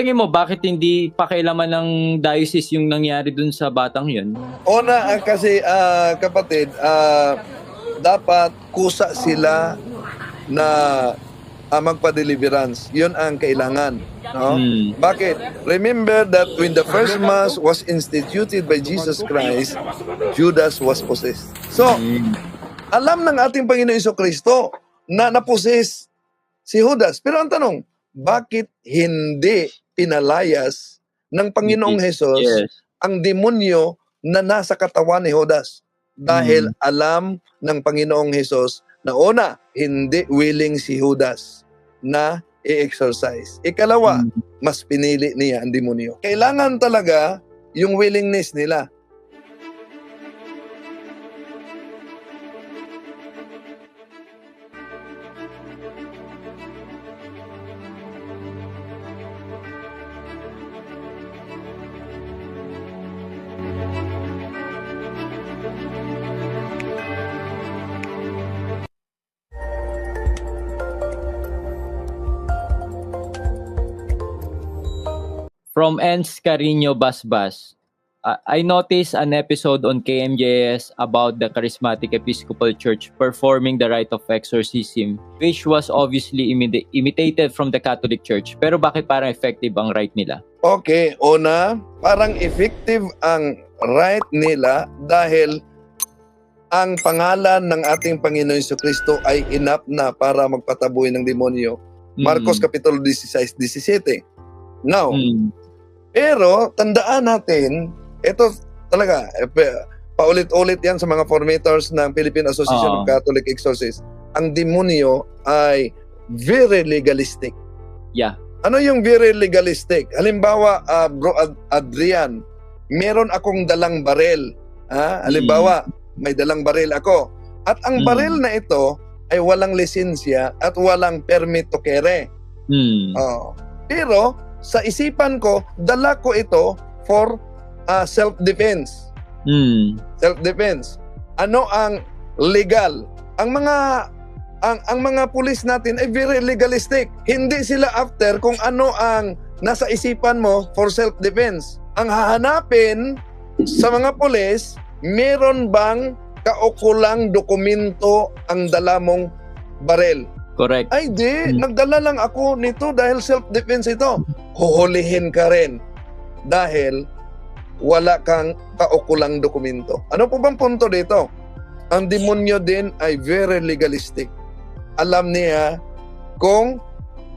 tingin mo, bakit hindi pakialaman ng diocese yung nangyari dun sa batang yun? Una ah, kasi ah, kapatid, ah, dapat kusa sila na uh, magpa-deliverance. Yun ang kailangan. No? Hmm. Bakit? Remember that when the first mass was instituted by Jesus Christ, Judas was possessed. So, Hmm. alam ng ating Panginoon Iso Kristo na naposes si Judas. Pero ang tanong, bakit hindi pinalayas ng Panginoong Jesus Yes. ang demonyo na nasa katawan ni Judas? Dahil alam ng Panginoong Jesus na una, hindi willing si Judas na i-exercise. Ikalawa, Hmm. mas pinili niya ang demonyo. Kailangan talaga yung willingness nila. From Ens Carino Basbas, uh, I noticed an episode on KMJS about the Charismatic Episcopal Church performing the rite of exorcism, which was obviously imita- imitated from the Catholic Church. Pero bakit parang effective ang rite nila? Okay, una, parang effective ang right nila dahil ang pangalan ng ating Panginoon Hesus Kristo ay enough na para magpataboy ng demonyo. Marcos Mm. Kapitulo 16, 17. Now, Mm. Pero tandaan natin, ito talaga, eh, pa- paulit-ulit yan sa mga formators ng Philippine Association Oo. of Catholic Exorcists. Ang demonyo ay very legalistic. Yeah. Ano yung very legalistic? Halimbawa, ah, bro Ad- Adrian, meron akong dalang barel. Ha? Halimbawa, may dalang baril ako. At ang Mm. baril na ito ay walang lisensya at walang permit to carry. Mm. Oh. Pero sa isipan ko, dala ko ito for ah, self-defense. Mm. Self-defense. Ano ang legal? Ang mga ang ang mga pulis natin ay very legalistic. Hindi sila after kung ano ang nasa isipan mo for self-defense. Ang hahanapin sa mga pulis, meron bang kaukulang dokumento ang dala mong barel? Correct. Ay di, Hmm. nagdala lang ako nito dahil self-defense ito. Huhulihin ka rin dahil wala kang kaukulang dokumento. Ano po bang punto dito? Ang demonyo din ay very legalistic. Alam niya kung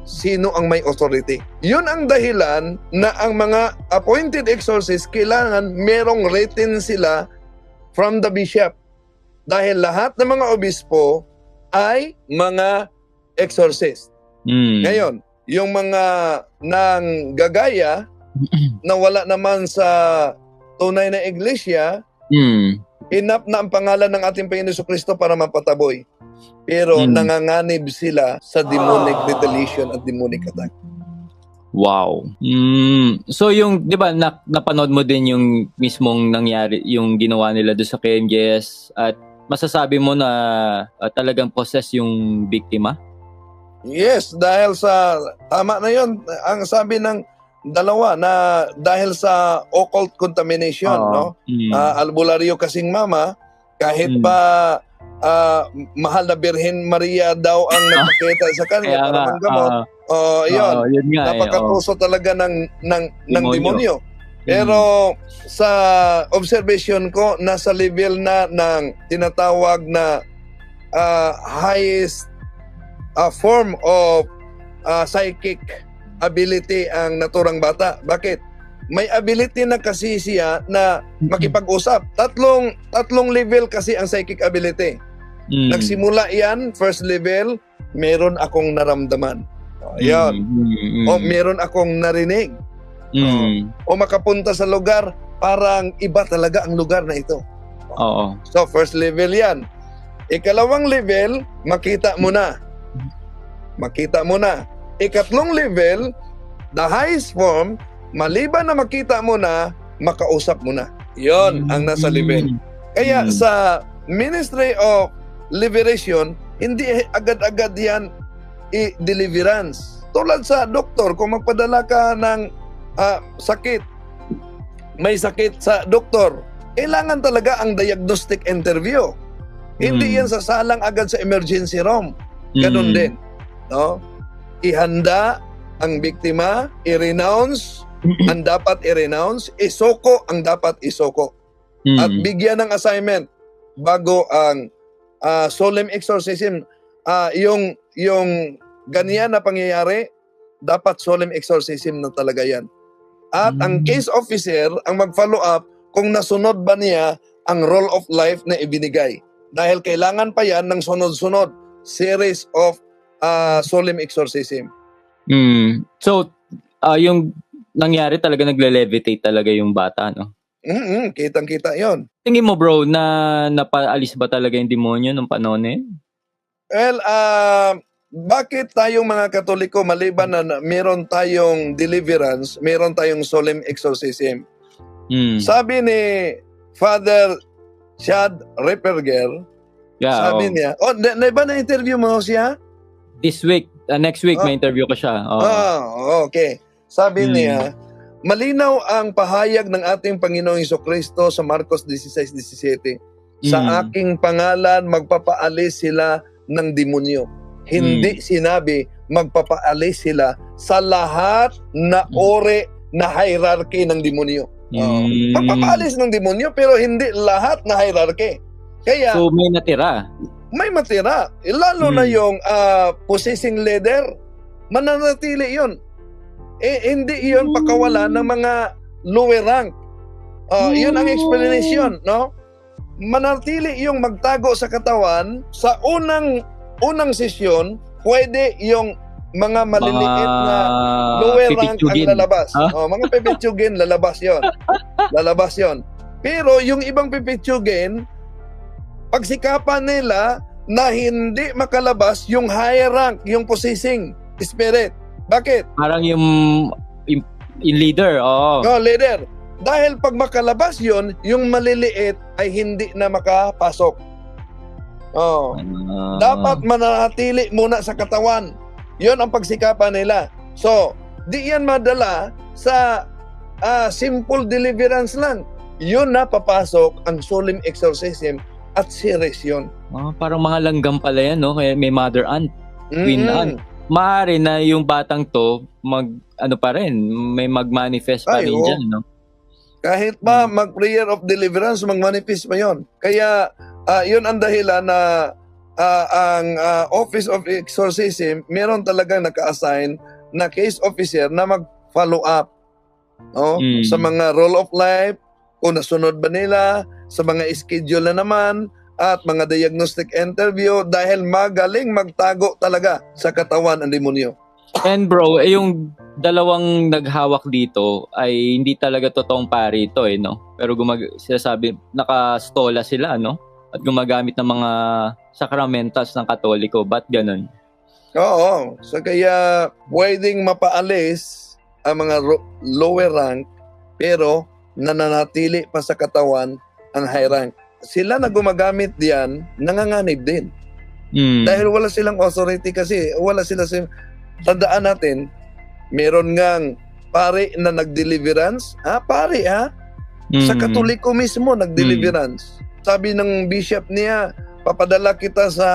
sino ang may authority. Yun ang dahilan na ang mga appointed exorcists kailangan merong written sila from the bishop. Dahil lahat ng mga obispo ay mga exorcist. Mm. Ngayon, yung mga nang gagaya na wala naman sa tunay na iglesia, Mm. enough na ang pangalan ng ating Panginoon Kristo para mapataboy. Pero Mm. nanganganib sila sa demonic retaliation at demonic attack. Wow. Mm. So yung, 'di ba, na, napanood mo din yung mismong nangyari, yung ginawa nila doon sa KMJS at masasabi mo na ah, talagang possess yung biktima? Yes, dahil sa tama na 'yon. Ang sabi ng dalawa na dahil sa occult contamination, Oo. no? Mm. Ah, albularyo kasing mama, kahit Mm. pa ah, mahal na Birhen Maria daw ang nagpakita sa kanya para manggamot. ah, Oh, yun. oo, yun nga. eh, oo. Napakatuso talaga ng ng ng Demonyo. demonyo. Pero sa observation ko nasa level na ng tinatawag na ah, highest ah, form of ah, psychic ability ang naturang bata. Bakit? May ability na kasi siya na makipag-usap. Tatlong tatlong level kasi ang psychic ability. Mm. Nagsimula yan, first level, meron akong naramdaman. Oh, yan. Mm, mm, mm. O meron akong narinig. Mm. O makapunta sa lugar, parang iba talaga ang lugar na ito. Oo. So, first level yan. Ikalawang level, makita mo na. Makita mo na. Ikatlong level, the highest form, maliban na makita mo na, makausap mo na. Yon ang nasa level. Kaya Mm. sa Ministry of Liberation, hindi agad-agad yan i-deliverance. tulad sa doktor, kung magpadala ka ng ah, sakit, may sakit sa doktor, kailangan talaga ang diagnostic interview. Hindi Mm. yan sasalang agad sa emergency room. Ganun Mm. din. No? Ihanda ang biktima, i-renounce ang dapat i-renounce, isoko ang dapat isoko. Mm. At bigyan ng assignment bago ang ah, solemn exorcism. Ah, yung, yung ganyan na pangyayari, dapat solemn exorcism na talaga yan. At ang Mm. case officer ang mag-follow up kung nasunod ba niya ang role of life na ibinigay. Dahil kailangan pa yan ng sunod-sunod series of ah, solemn exorcism. Mm. So, ah, yung nangyari talaga nagle-levitate talaga yung bata, no? Mm kitang-kita yon. Tingin mo bro, na napaalis ba talaga yung demonyo nung panahon na yun? Well, ah, bakit tayong mga Katoliko maliban na na meron tayong deliverance, meron tayong solemn exorcism? Mm. Sabi ni Father Chad Ripperger, Yeah, sabi oh. niya, oh, na, na ba na-interview mo siya? This week, uh, next week, Ah. may interview ko siya. Oh. Ah, okay. Sabi Hmm. niya, malinaw ang pahayag ng ating Panginoong Iso Kristo sa Marcos 16:17. Sa Mm. aking pangalan magpapaalis sila ng demonyo. Hindi Hmm. sinabi magpapaalis sila sa lahat na Hmm. ore na hierarchy ng demonyo. Oh. Magpapaalis ng demonyo pero hindi lahat na hierarchy. Kaya So, may natira. May matira. Eh, Lalo Hmm. na yung ah, possessing leader, mananatili yun. Eh, hindi yun pakawala ng mga lower rank. Ah, Yun ang explanation, no? Manatili yung magtago sa katawan sa unang unang sesyon, pwede yung mga maliliit na lower rank ang lalabas. Ah? Oh, mga pipitsugin, lalabas yon. lalabas yon. Pero yung ibang pipitsugin, pagsikapan nila na hindi makalabas yung higher rank, yung possessing spirit. Bakit? Parang yung, yung, yung leader, oo. No, leader. Dahil pag makalabas yon, yung maliliit ay hindi na makapasok. Oh. Ah. Dapat manatili muna sa katawan. Yon ang pagsikapan nila. So, di yan madala sa ah, simple deliverance lang. Yun na papasok ang solemn exorcism at serious yun. Ah, parang mga langgam pala yan, no? Kaya may mother aunt. Queen Mm. aunt. Maaari na yung batang to, mag, ano pa rin, may mag-manifest pa Ay, rin oo. dyan, no? Kahit pa mag-prayer of deliverance, mag-manifest pa yon. Kaya ah, yun ang dahilan na ah, ang ah, Office of Exorcism, meron talagang naka-assign na case officer na mag-follow up no? Mm. sa mga role of life, kung nasunod ba nila, sa mga schedule na naman, at mga diagnostic interview dahil magaling magtago talaga sa katawan ang demonyo. And bro, eh, yung dalawang naghawak dito ay hindi talaga totoong pari ito eh, no? Pero gumag sinasabi, nakastola sila, no? At gumagamit ng mga sacramentals ng katoliko. Ba't ganun? Oo. So kaya pwedeng mapaalis ang mga ro- lower rank pero nananatili pa sa katawan ang high rank. Sila na gumagamit diyan, nanganganib din. Mm. Dahil wala silang authority kasi, wala sila sim Tandaan natin, meron ngang pare na nagdeliverance. Ah, pare ha? Sa Mm. katoliko mismo nagdeliverance. Sabi ng bishop niya, papadala kita sa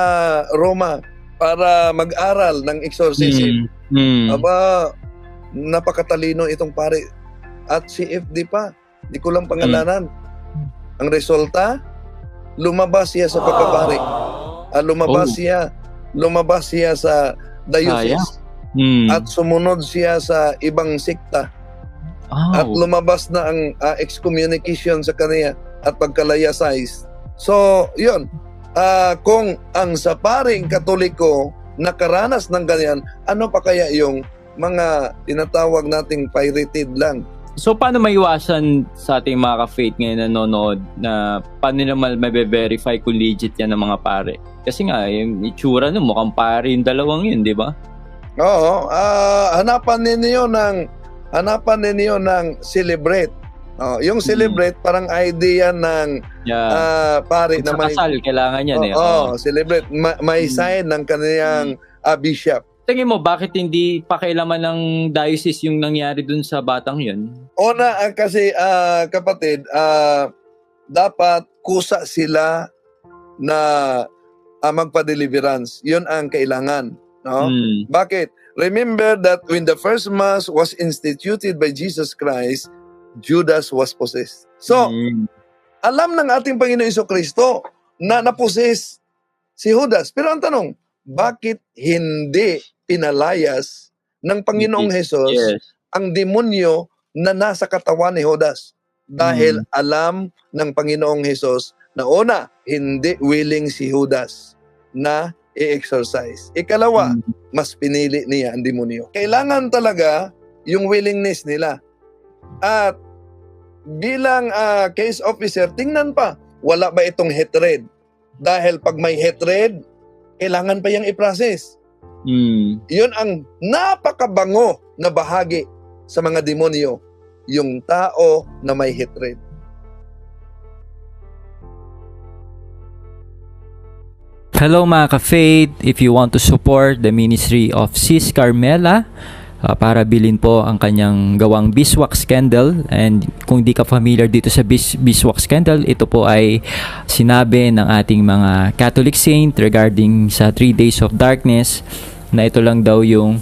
Roma para mag-aral ng exorcism. Mm. Mm. Aba, napakatalino itong pare. At si FD pa. Di ko lang pangalanan. Ang resulta, lumabas siya sa pagkapare. Ah, lumabas Oh. siya. Lumabas siya sa diocese. Mm. At sumunod siya sa ibang sikta. Oh. At lumabas na ang ah, excommunication sa kanya at pagkalaya size. So, yun. Ah, kung ang sa paring katoliko nakaranas ng ganyan, ano pa kaya yung mga tinatawag nating pirated lang? So, paano maiwasan sa ating mga ka-faith ngayon na nanonood na paano naman mabe-verify kung legit yan ng mga pare? Kasi nga, yung itsura no, mukhang pare yung dalawang yun, di ba? Oo, ah, hanapan ninyo ng hanapan ninyo ng celebrate. Oh, yung celebrate parang idea ng Yeah. ah, pare na may kasal, kailangan yan eh. Oo, Oo. celebrate. Ma- may Mm. sign ng kaniyang ah, bishop. tingin mo, bakit hindi pakialaman ng diocese yung nangyari dun sa batang yun? Una ah, kasi ah, kapatid, ah, dapat kusa sila na ah, magpa-deliverance. 'Yun ang kailangan, no? Hmm. Bakit? Remember that when the first mass was instituted by Jesus Christ, Judas was possessed. So, Hmm. alam ng ating Panginoon Iso Kristo na naposes si Judas. Pero ang tanong, bakit hindi pinalayas ng Panginoong Jesus Yes. ang demonyo na nasa katawan ni Judas? Dahil alam ng Panginoong Jesus na una, hindi willing si Judas na i-exercise. Ikalawa, Hmm. mas pinili niya ang demonyo. Kailangan talaga yung willingness nila. At bilang ah, case officer, tingnan pa, wala ba itong hatred? Dahil pag may hatred, kailangan pa yung i-process. Hmm. Yun ang napakabango na bahagi sa mga demonyo, yung tao na may hatred. Hello mga ka-faith, if you want to support the ministry of Sis Carmela, ah, para bilin po ang kanyang gawang beeswax candle and kung di ka familiar dito sa bis- beeswax candle, ito po ay sinabi ng ating mga Catholic saint regarding sa 3 days of darkness na ito lang daw yung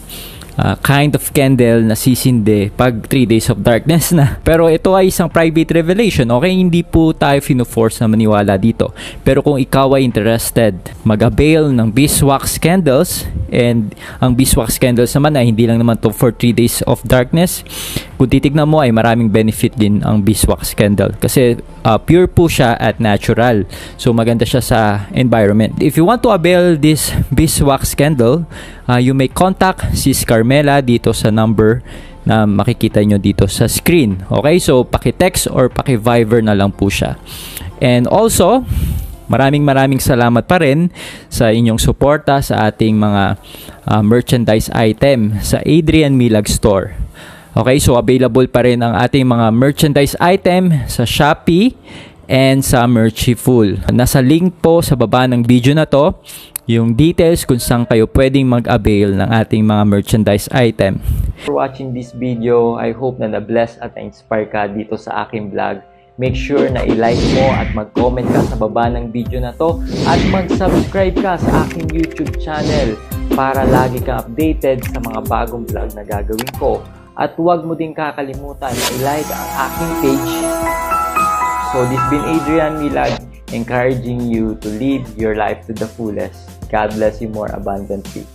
ah, kind of candle na sisindi pag 3 days of darkness na. Pero ito ay isang private revelation. Okay, hindi po tayo fino-force na maniwala dito. Pero kung ikaw ay interested mag-avail ng beeswax candles and ang beeswax candles naman ay hindi lang naman to for 3 days of darkness. Kung titignan mo ay maraming benefit din ang beeswax candle kasi ah, pure po siya at natural. So maganda siya sa environment. If you want to avail this beeswax candle, ah, you may contact Sis Carmela dito sa number na makikita nyo dito sa screen. Okay? So paki-text or paki-Viber na lang po siya. And also, maraming maraming salamat pa rin sa inyong suporta sa ating mga ah, merchandise item sa Adrian Milag Store. Okay, so available pa rin ang ating mga merchandise item sa Shopee and sa Merchiful. Nasa link po sa baba ng video na to yung details kung saan kayo pwedeng mag-avail ng ating mga merchandise item. For watching this video, I hope na na-bless at na-inspire ka dito sa aking vlog. Make sure na i-like mo at mag-comment ka sa baba ng video na to at mag-subscribe ka sa aking YouTube channel para lagi kang updated sa mga bagong vlog na gagawin ko. At huwag mo din kakalimutan na i-like ang aking page. So this been Adrian Milag encouraging you to live your life to the fullest. God bless you more abundantly.